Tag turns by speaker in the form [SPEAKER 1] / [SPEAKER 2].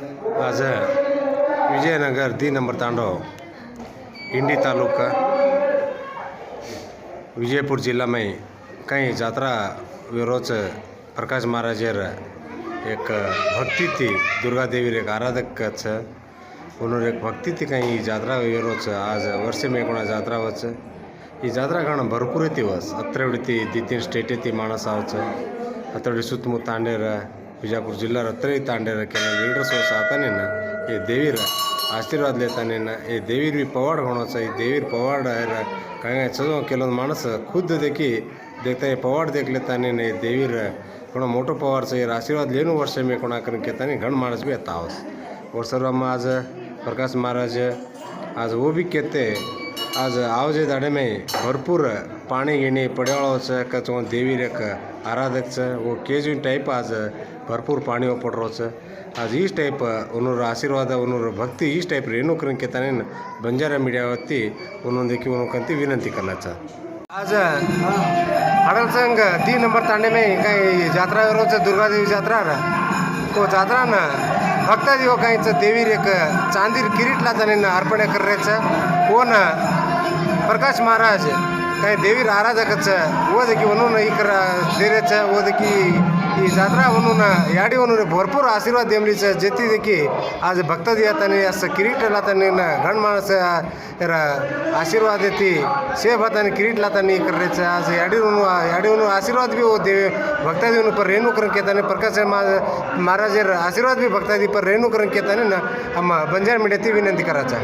[SPEAKER 1] आज Vijayanagar the number तांडव इंडी तालुका विजयपुर जिला में कई जात्रा विरोच प्रकाश महाराजर एक भक्ति थी दुर्गा देवी एक आराधक छ उन्होंने एक भक्ति थी कहीं जात्रा विरोच आज वर्ष में कोणा जात्रा वच ಈ ಜಾತ್ರಾ ಕಾಣ ಭರ್ಪೂರ್ ಐತಿ ವಸ್ ಹತ್ರ ಹಿಡಿತಿ ದಿತ್ತಿನ ಸ್ಟೇಟ್ ಐತಿ ಮಾನಸ ಅವಚ್ಚ ಹತ್ರ ಹಿಡಿ ಸುತ್ತಮುತ್ತ ತಾಂಡ್ಯಾರ ಬಿಜಾಪುರ ಜಿಲ್ಲಾ ರತ್ನಿ ತಾಂಡೇರ ಕೆಲ ಲೀಡರ್ಸೋ ಸಾತನೇನ ಈ ದೇವಿರ ಆಶೀರ್ವಾದ ಲೇತಾನೇನ ಈ ದೇವಿರ್ ಬಿ ಪವಾಡ್ ಹೊಣಸ, ಈ ದೇವಿರ್ ಪವಾಡ ಕಂಗೆ ಕೆಲವೊಂದು ಮನಸ್ಸು ಖುದ್ದು ದೇಕಿ ದೇಕ್ತಾ, ಈ ಪವಾಡ್ ದೇಕ್ಲೇತಾನೇನ ಈ ದೇವಿರ ಕೊಣ ಮೋಟೋ ಪವಾರ್ ಸಹ ಇರ ಆಶೀರ್ವಾದ ಏನು ವರ್ಷ ಮೇ ಕೊಣಾಕನ ಕೇತಾನೆ ಗಣ್ ಮಾಡಿಸ್ ಬಿ ಅತ್ತಾವಸ್ और सर हम आज प्रकाश महाराज आज वो आज आवजे दाडे में भरपूर पाणी घेणे पड्याळाचं का चोन देवी रेक आराधकचं वो केजून टाईप आज भरपूर पाणी पडरोचं आज ಈಸ್ ಟೈಪ್ ಒಂದೂರು ಆಶೀರ್ವಾದ ಒಂದೂರು ಭಕ್ತಿ ಈಸ್ ಟೈಪ್ ರೇಣುಕರನ್ केताने बंजारा मीडियावरती ಒಂದೊಂದಕ್ಕೆ ಒಂದೊಂದಂತಿ विनंती करण्याचा आज हडल संघ तीन नंबर तांडे में काही जात्रा रोज दुर्गा देवी जात्रा ना तो जात्रा ना भक्त दिव काहीच देवी रेक चांदीर किरीटला जाणे अर्पण करायचं कोण प्रकाश महाराज काही देवीर आराधकचं ಓದಕ್ಕೆ ಒಂದೊಂದು ಈ ಕರ ದೇರೆಚ್ಚ ಓದಕ್ಕೆ ಈ ಜಾತ್ರಾ ಒಂದೊಂದು ಯಾಡಿ ಒಂದೊಂದು भरपूर आशीर्वाद देमलीचं जेती देखी आज भक्त दियाताने असं किरीट लाताने घण माणस यार आशीर्वाद येते शेफ हाताने किरीट लाताने करायचं आज याडीवरून याडीवरून आशीर्वाद बी होते भक्ता देऊन पर रेणुकरण केताने प्रकाश महाराज आशीर्वाद बी भक्ता दी पर रेणुकरण केताने ना आम्हा बंजार मीडियाती विनंती करायचा